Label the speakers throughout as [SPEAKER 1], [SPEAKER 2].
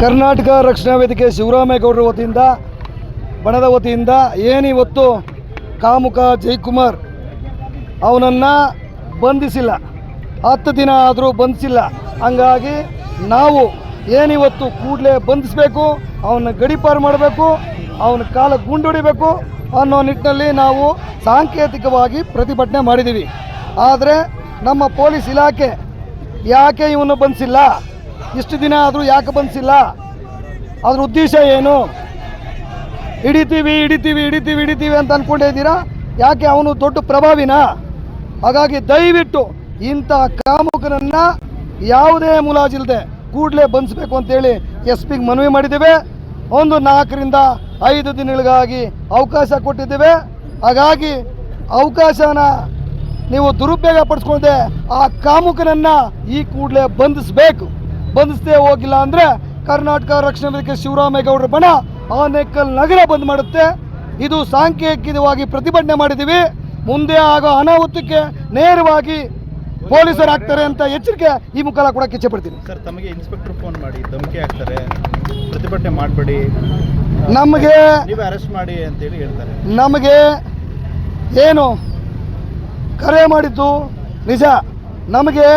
[SPEAKER 1] ಕರ್ನಾಟಕ ರಕ್ಷಣಾ ವೇದಿಕೆ ಶಿವರಾಮೇಗೌಡರ ವತಿಯಿಂದ, ಬಣದ ವತಿಯಿಂದ ಏನಿವತ್ತು ಕಾಮುಕ ಜೈಕುಮಾರ್ ಅವನನ್ನು ಬಂಧಿಸಿಲ್ಲ. ಹತ್ತು ದಿನ ಆದರೂ ಬಂಧಿಸಿಲ್ಲ. ಹಂಗಾಗಿ ನಾವು ಏನಿವತ್ತು ಕೂಡಲೇ ಬಂಧಿಸಬೇಕು, ಅವನ ಗಡಿಪಾರು ಮಾಡಬೇಕು, ಅವನ ಕಾಲ ಗುಂಡೊಡಿಬೇಕು ಅನ್ನೋ ನಿಟ್ಟಿನಲ್ಲಿ ನಾವು ಸಾಂಕೇತಿಕವಾಗಿ ಪ್ರತಿಭಟನೆ ಮಾಡಿದ್ದೀವಿ ಆದರೆ ನಮ್ಮ ಪೊಲೀಸ್ ಇಲಾಖೆ ಯಾಕೆ ಇವನು ಬಂಧಿಸಿಲ್ಲ? ಇಷ್ಟು ದಿನ ಆದರೂ ಯಾಕೆ ಬಂದಿಲ್ಲ ಅದ್ರ ಉದ್ದೇಶ ಏನು? ಹಿಡಿತೀವಿ ಹಿಡಿತೀವಿ ಹಿಡಿತೀವಿ ಹಿಡಿತೀವಿ ಅಂತ ಅಂದ್ಕೊಂಡಿದ್ದೀರಾ ಯಾಕೆ ಅವನು ದೊಡ್ಡ ಪ್ರಭಾವಿನ? ಹಾಗಾಗಿ ದಯವಿಟ್ಟು ಇಂಥ ಕಾಮುಕನನ್ನು ಯಾವುದೇ ಮುಲಾಜಿಲ್ಲದೆ ಕೂಡಲೇ ಬಂಧಿಸಬೇಕು ಅಂತೇಳಿ ಎಸ್ ಪಿಗೆ ಮನವಿ ಮಾಡಿದ್ದೇವೆ. ಒಂದು ನಾಲ್ಕರಿಂದ ಐದು ದಿನಗಳಿಗಾಗಿ ಅವಕಾಶ ಕೊಟ್ಟಿದ್ದೇವೆ. ಹಾಗಾಗಿ ಅವಕಾಶನ ನೀವು ದುರುಪಯೋಗ ಪಡಿಸ್ಕೊಂಡೆ ಆ ಕಾಮುಕನನ್ನು ಈ ಕೂಡಲೇ ಬಂಧಿಸಬೇಕು ಬಂಧಿಸದೇ ಹೋಗಿಲ್ಲ ಅಂದರೆ ಕರ್ನಾಟಕ ರಕ್ಷಣಾ ವೇದಿಕೆ ಶಿವರಾಮೇಗೌಡರ ಬಣ ಆನೇಕಲ್ ನಗರ ಬಂದ್ ಮಾಡುತ್ತೆ. ಇದು ಸಾಂಕೇತಿಕವಾಗಿ ಪ್ರತಿಭಟನೆ ಮಾಡಿದ್ದೀವಿ ಮುಂದೆ ಆಗೋ ಅನಾಹುತಕ್ಕೆ ನೇರವಾಗಿ ಪೊಲೀಸರು ಆಗ್ತಾರೆ ಅಂತ ಎಚ್ಚರಿಕೆ ಈ ಮುಖಾಲ ಕೂಡ ಕಿಚ್ಚೆ ಪಡ್ತೀನಿ.
[SPEAKER 2] ಸರ್ ತಮಗೆ ಇನ್ಸ್ಪೆಕ್ಟರ್ ಫೋನ್ ಮಾಡಿ ಧಮಕಿ ಹಾಕ್ತಾರೆ. ಪ್ರತಿಭಟನೆ ಮಾಡಬೇಡಿ.
[SPEAKER 1] ನಮಗೆ
[SPEAKER 2] ನೀವು ಅರೆಸ್ಟ್ ಮಾಡಿ ಅಂತೇಳಿ ಹೇಳ್ತಾರೆ.
[SPEAKER 1] ನಮಗೆ ಏನು ಕರೆ ಮಾಡಿದ್ದು ನಿಜ. ನಮಗೆ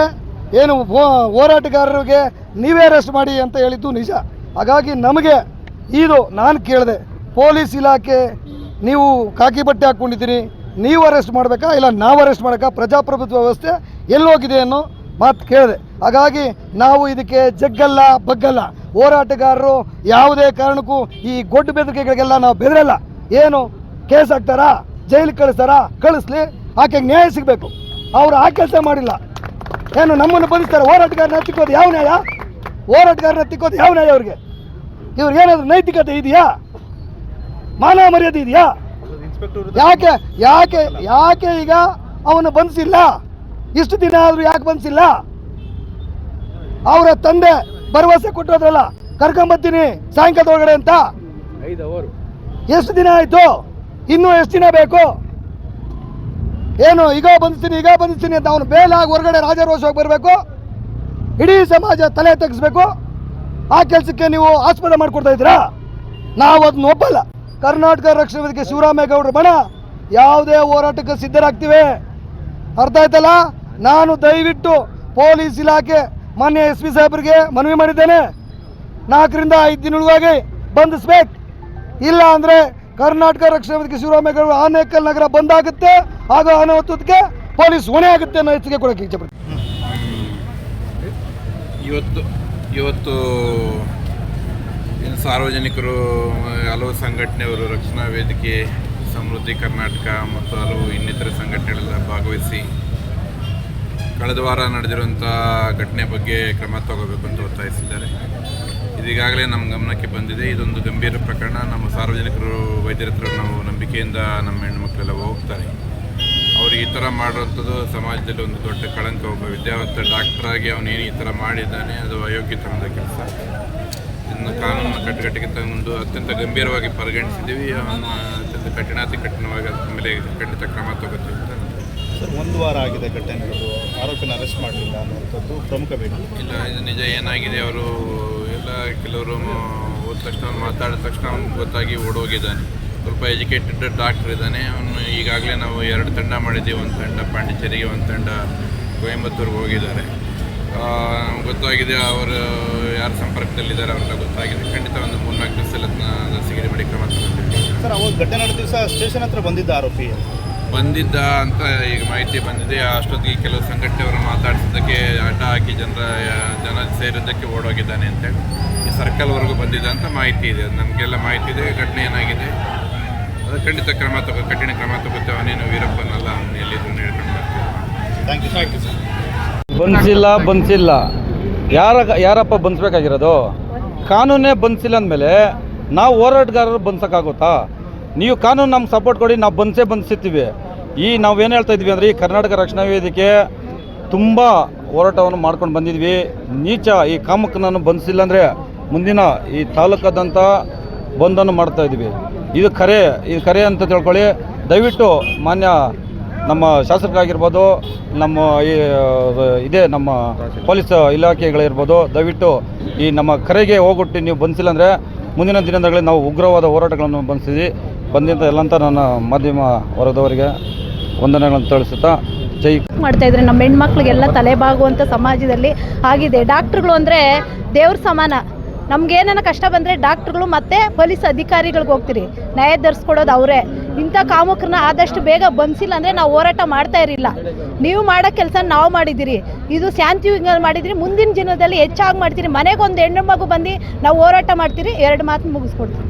[SPEAKER 1] ಏನು ಹೋರಾಟಗಾರರಿಗೆ ನೀವೇ ಅರೆಸ್ಟ್ ಮಾಡಿ ಅಂತ ಹೇಳಿದ್ದು ನಿಜ. ಹಾಗಾಗಿ ನಮಗೆ ಇದು ನಾನು ಕೇಳಿದೆ, ಪೊಲೀಸ್ ಇಲಾಖೆ ನೀವು ಕಾಕಿ ಬಟ್ಟೆ ಹಾಕ್ಕೊಂಡಿದ್ದೀರಿ, ನೀವು ಅರೆಸ್ಟ್ ಮಾಡಬೇಕಾ, ಇಲ್ಲ ನಾವು ಅರೆಸ್ಟ್ ಮಾಡಬೇಕಾ ಪ್ರಜಾಪ್ರಭುತ್ವ ವ್ಯವಸ್ಥೆ ಎಲ್ಲೋಗಿದೆ ಅನ್ನೋ ಮಾತು ಕೇಳಿದೆ. ಹಾಗಾಗಿ ನಾವು ಇದಕ್ಕೆ ಜಗ್ಗಲ್ಲ, ಬಗ್ಗಲ್ಲ. ಹೋರಾಟಗಾರರು ಯಾವುದೇ ಕಾರಣಕ್ಕೂ ಈ ಗೊಡ್ಡು ಬೆದರಿಕೆಗಳಿಗೆಲ್ಲ ನಾವು ಬೆದರಲ್ಲ. ಏನು, ಕೇಸ್ ಹಾಕ್ತಾರಾ, ಜೈಲಿಗೆ ಕಳಿಸ್ತಾರಾ, ಕಳಿಸ್ಲಿ, ಆಕೆಗೆ ನ್ಯಾಯ ಸಿಗಬೇಕು. ಅವರು ಆ ಕೆಲಸ ಮಾಡಿಲ್ಲ. ಏನು ನಮ್ಮನ್ನು ಬಂಧಿಸ್ತಾರೆ? ಹೋರಾಟಗಾರನ ತಿಕ್ಕೋದು ಯಾವ ನ್ಯಾಯ? ಹೋರಾಟಗಾರನ ತಿಕ್ಕೋದು ಯಾವ ನ್ಯಾಯ ಅವ್ರಿಗೆ? ಇವ್ರಿಗೆ ಏನಾದ್ರು ನೈತಿಕತೆ ಇದೆಯಾ? ಮಾನವ ಮರ್ಯಾದೆ ಇದೆಯಾ? ಯಾಕೆ ಯಾಕೆ ಯಾಕೆ ಈಗ ಅವನು ಬಂಧಿಸಿಲ್ಲ? ಇಷ್ಟು ದಿನ ಆದರೂ ಯಾಕೆ ಬಂಧಿಸಿಲ್ಲ? ಅವರ ತಂದೆ ಭರವಸೆ ಕೊಟ್ಟಿರೋದ್ರಲ್ಲ ಕರ್ಕೊಂಬರ್ತೀನಿ ಸಾಯಂಕಾಲದ ಒಳಗಡೆ ಅಂತ ಎಷ್ಟು ದಿನ ಆಯಿತು? ಇನ್ನೂ ಎಷ್ಟು ದಿನ ಬೇಕು? ಏನು, ಈಗ ಬಂಧಿಸ್ತೀನಿ ಈಗ ಬಂಧಿಸ್ತೀನಿ ಅಂತ ಅವನು ಬೇಲಾಗಿ ಹೊರಗಡೆ ರಾಜಾರೋಷವಾಗಿ ಬರಬೇಕು. ಇಡೀ ಸಮಾಜ ತಲೆ ತೆಗಿಸ್ಬೇಕು ಆ ಕೆಲಸಕ್ಕೆ ನೀವು ಆಸ್ಪದ ಮಾಡಿಕೊಡ್ತಾ ಇದ್ದೀರಾ? ನಾವು ಅದನ್ನ ಒಪ್ಪಲ್ಲ. ಕರ್ನಾಟಕ ರಕ್ಷಣಾ ವೇದಿಕೆ ಶಿವರಾಮೇಗೌಡರ ಬಣ ಯಾವುದೇ ಹೋರಾಟಕ್ಕೆ ಸಿದ್ಧರಾಗ್ತೀವಿ. ಅರ್ಥ ಆಯ್ತಲ್ಲ? ನಾನು ದಯವಿಟ್ಟು ಪೊಲೀಸ್ ಇಲಾಖೆ, ಮಾನ್ಯ ಎಸ್ ಪಿ ಸಾಹೇಬರಿಗೆ ಮನವಿ ಮಾಡಿದ್ದೇನೆ. ನಾಲ್ಕರಿಂದ ಐದು ದಿನದೊಳಗಾಗಿ ಬಂಧಿಸ್ಬೇಕು ಇಲ್ಲ ಅಂದರೆ ಕರ್ನಾಟಕ ರಕ್ಷಣಾ ವೇದಿಕೆ ಶಿವರಾಮೇಗೌಡ ಆನೇಕಲ್ ನಗರ ಬಂದಾಗುತ್ತೆ. ಆಗ ಅನಾಹುತಕ್ಕೆ ಪೊಲೀಸ್ ಹೊಣೆ ಆಗುತ್ತೆ ಅನ್ನೋ ಎಚ್ಚರಿಕೆ ಕೊಡೋಕೆ ಇಚ್ಛೆ
[SPEAKER 3] ಇವತ್ತು ಇವತ್ತು ಏನು ಸಾರ್ವಜನಿಕರು, ಹಲವು ಸಂಘಟನೆಯವರು ರಕ್ಷಣಾ ವೇದಿಕೆ, ಸಮೃದ್ಧಿ ಕರ್ನಾಟಕ ಮತ್ತು ಹಲವು ಇನ್ನಿತರ ಸಂಘಟನೆಗಳೆಲ್ಲ ಭಾಗವಹಿಸಿ ಕಳೆದ ವಾರ ನಡೆದಿರುವಂಥ ಘಟನೆ ಬಗ್ಗೆ ಕ್ರಮ ತಗೋಬೇಕು ಅಂತ ಒತ್ತಾಯಿಸಿದ್ದಾರೆ. ಇದೀಗಾಗಲೇ ನಮ್ಮ ಗಮನಕ್ಕೆ ಬಂದಿದೆ. ಇದೊಂದು ಗಂಭೀರ ಪ್ರಕರಣ. ನಮ್ಮ ಸಾರ್ವಜನಿಕರು ವೈದ್ಯರ ಹತ್ರ ನಾವು ನಂಬಿಕೆಯಿಂದ ನಮ್ಮ ಹೆಣ್ಣುಮಕ್ಕಳೆಲ್ಲ ಹೋಗ್ತಾರೆ. ಅವರು ಈ ಥರ ಮಾಡುವಂಥದ್ದು ಸಮಾಜದಲ್ಲಿ ಒಂದು ದೊಡ್ಡ ಕಳಂಕ. ಒಬ್ಬ ವಿದ್ಯಾವಂತ ಡಾಕ್ಟರ್ ಆಗಿ ಅವನೇನು ಈ ಥರ ಮಾಡಿದ್ದಾನೆ ಅದು ಅಯೋಗ್ಯತನದ ಕೆಲಸ. ಇದನ್ನು ಕಾನೂನು ಕಟ್ಟುಕಟ್ಟಿಗೆ ತಗೊಂಡು ಅತ್ಯಂತ ಗಂಭೀರವಾಗಿ ಪರಿಗಣಿಸಿದ್ದೀವಿ. ಅವನು ಅತ್ಯಂತ ಕಠಿಣಾತಿ ಕಠಿಣವಾಗಿ ಅದ್ರ ಮೇಲೆ ಖಂಡಿತ ಕ್ರಮ ತಗೋತೀವಿ ಅಂತ
[SPEAKER 2] ಸರ್ ಒಂದು ವಾರ ಆಗಿದೆ ಘಟನೆಗಳು. ಆರೋಪನ ಅರೆಸ್ಟ್ ಮಾಡಲಿಲ್ಲ ಅನ್ನುವಂಥದ್ದು ಪ್ರಮುಖ ಬೇಡಿಕೆ
[SPEAKER 3] ಇಲ್ಲ ಇದು ನಿಜ ಏನಾಗಿದೆ ಅವರು ಕೆಲವರು ಹೋದ ತಕ್ಷಣ ಮಾತಾಡಿದ ತಕ್ಷಣ ಅವ್ನಿಗೆ ಗೊತ್ತಾಗಿ ಓಡೋಗಿದ್ದಾನೆ. ಸ್ವಲ್ಪ ಎಜುಕೇಟೆಡ್ ಡಾಕ್ಟರ್ ಇದ್ದಾನೆ. ಅವನು ಈಗಾಗಲೇ ನಾವು ಎರಡು ತಂಡ ಮಾಡಿದ್ದೀವಿ. ಒಂದು ತಂಡ ಪಾಂಡಿಚೇರಿಗೆ ಒಂದು ತಂಡ ಕೊಯಂಬತ್ತೂರಿಗೆ ಹೋಗಿದ್ದಾರೆ. ಆ, ಗೊತ್ತಾಗಿದೆ ಅವರು ಯಾರ ಸಂಪರ್ಕದಲ್ಲಿದ್ದಾರೆ ಅವರೆಲ್ಲ ಗೊತ್ತಾಗಿದೆ. ಖಂಡಿತ ಒಂದು ಮೂರ್ನಾಲ್ಕು ದಿವಸದಲ್ಲಿ ದಸಿಗಿರಿ ಮಾಡಿ ಕ್ರಮ
[SPEAKER 2] ಸರ್ ಅವಾಗ ಘಟನೆ ದಿವಸ ಸ್ಟೇಷನ್ ಹತ್ರ ಬಂದಿದ್ದ ಆರೋಪಿ?
[SPEAKER 3] ಬಂದಿದ್ದ ಅಂತ ಈಗ ಮಾಹಿತಿ ಬಂದಿದೆ. ಅಷ್ಟೊತ್ತಿಗೆ ಕೆಲವು ಅಡ್ಡ ಹಾಕಿ ಜನರ ಜನ ಸೇರಿದ್ದಕ್ಕೆ ಓಡೋಗಿದ್ದಾನೆ ಅಂತೇಳಿ ಈ ಸರ್ಕಲ್ವರೆಗೂ ಬಂದಿದೆ ಅಂತ ಮಾಹಿತಿ ಇದೆ. ನಮಗೆಲ್ಲ ಮಾಹಿತಿ ಇದೆ ಘಟನೆ ಏನಾಗಿದೆ? ಅದು ಖಂಡಿತ ಕ್ರಮ ತಗೋ ಕಠಿಣ ಕ್ರಮ ತಗೋತೇವೆ. ಅವನೇನು ವೀರಪ್ಪನಲ್ಲ ಅವನು ಎಲ್ಲಿದ್ರು ಹೇಳ್ಕೊಂಡು ಬರ್ತೀವಿ.
[SPEAKER 2] Thank you thank you sir
[SPEAKER 4] ಬಂಧಿಸಿಲ್ಲ ಬಂಧಿಸಿಲ್ಲ ಯಾರ ಯಾರಪ್ಪ ಬಂದಿಸ್ಬೇಕಾಗಿರೋದು ಕಾನೂನೇ ಬಂಧಿಸಿಲ್ಲ ಅಂದಮೇಲೆ ನಾವು ಹೋರಾಟಗಾರರು ಬಂದ್ಸೋಕ್ಕಾಗುತ್ತಾ? ನೀವು ಕಾನೂನು ನಮ್ಗೆ ಸಪೋರ್ಟ್ ಕೊಡಿ ನಾವು ಬಂಧಿಸೇ ಬಂದಿಸ್ತೀವಿ ಈ ನಾವೇನು ಹೇಳ್ತಾ ಇದ್ವಿ ಅಂದರೆ ಈ ಕರ್ನಾಟಕ ರಕ್ಷಣಾ ವೇದಿಕೆ ತುಂಬ ಹೋರಾಟವನ್ನು ಮಾಡ್ಕೊಂಡು ಬಂದಿದ್ವಿ. ನೀಚ ಈ ಕಾಮಕನನ್ನು ಬಂಧಿಸಿಲ್ಲ ಅಂದರೆ ಮುಂದಿನ ಈ ತಾಲೂಕಾದಂಥ ಬಂದನ್ನು ಮಾಡ್ತಾ ಇದ್ವಿ ಇದು ಕರೆ ಇದು ಕರೆ ಅಂತ ತಿಳ್ಕೊಳ್ಳಿ. ದಯವಿಟ್ಟು ಮಾನ್ಯ ನಮ್ಮ ಶಾಸಕರಾಗಿರ್ಬೋದು, ನಮ್ಮ ಈ ಇದೇ ನಮ್ಮ ಪೊಲೀಸ್ ಇಲಾಖೆಗಳಿರ್ಬೋದು, ದಯವಿಟ್ಟು ಈ ನಮ್ಮ ಕರೆಗೆ ಹೋಗ್ಬಿಟ್ಟು ನೀವು ಬಂಧಿಸಿಲ್ಲ ಅಂದರೆ ಮುಂದಿನ ದಿನಗಳಲ್ಲಿ ನಾವು ಉಗ್ರವಾದ ಹೋರಾಟಗಳನ್ನು ಬಂಧಿಸಿದ್ವಿ. ಬಂದಿದ್ದ ಎಲ್ಲಂತ ನನ್ನ ಮಾಧ್ಯಮ ವರ್ಗದವರಿಗೆ ವಂದನೆಗಳನ್ನು ತಿಳಿಸುತ್ತಾ
[SPEAKER 5] ಮಾಡ್ತಾ ಇದ್ರೆ ನಮ್ಮ ಹೆಣ್ಮಕ್ಳಿಗೆಲ್ಲ ತಲೆಬಾಗುವಂಥ ಸಮಾಜದಲ್ಲಿ ಆಗಿದೆ. ಡಾಕ್ಟ್ರುಗಳು ಅಂದ್ರೆ ದೇವ್ರ ಸಮಾನ. ನಮ್ಗೇನ ಕಷ್ಟ ಬಂದರೆ ಡಾಕ್ಟ್ರುಗಳು ಮತ್ತೆ ಪೊಲೀಸ್ ಅಧಿಕಾರಿಗಳಿಗೆ ಹೋಗ್ತೀರಿ. ನ್ಯಾಯ ಧರಿಸ್ಕೊಡೋದು ಅವರೇ. ಇಂಥ ಕಾಮುಕರನ್ನ ಆದಷ್ಟು ಬೇಗ ಬಂದಿಲ್ಲ ಅಂದ್ರೆ ನಾವು ಹೋರಾಟ ಮಾಡ್ತಾ ಇರಲಿಲ್ಲ ನೀವು ಮಾಡೋ ಕೆಲಸ ನಾವು ಮಾಡಿದ್ದೀರಿ. ಇದು ಶಾಂತಿಯುತ ಮಾಡಿದ್ರಿ. ಮುಂದಿನ ದಿನದಲ್ಲಿ ಹೆಚ್ಚಾಗಿ ಮಾಡ್ತೀರಿ. ಮನೆಗೊಂದು ಹೆಣ್ಣು ಮಗು ಬಂದು ನಾವು ಹೋರಾಟ ಮಾಡ್ತೀರಿ. ಎರಡು ಮಾತು ಮುಗಿಸ್ಕೊಡ್ತೀವಿ.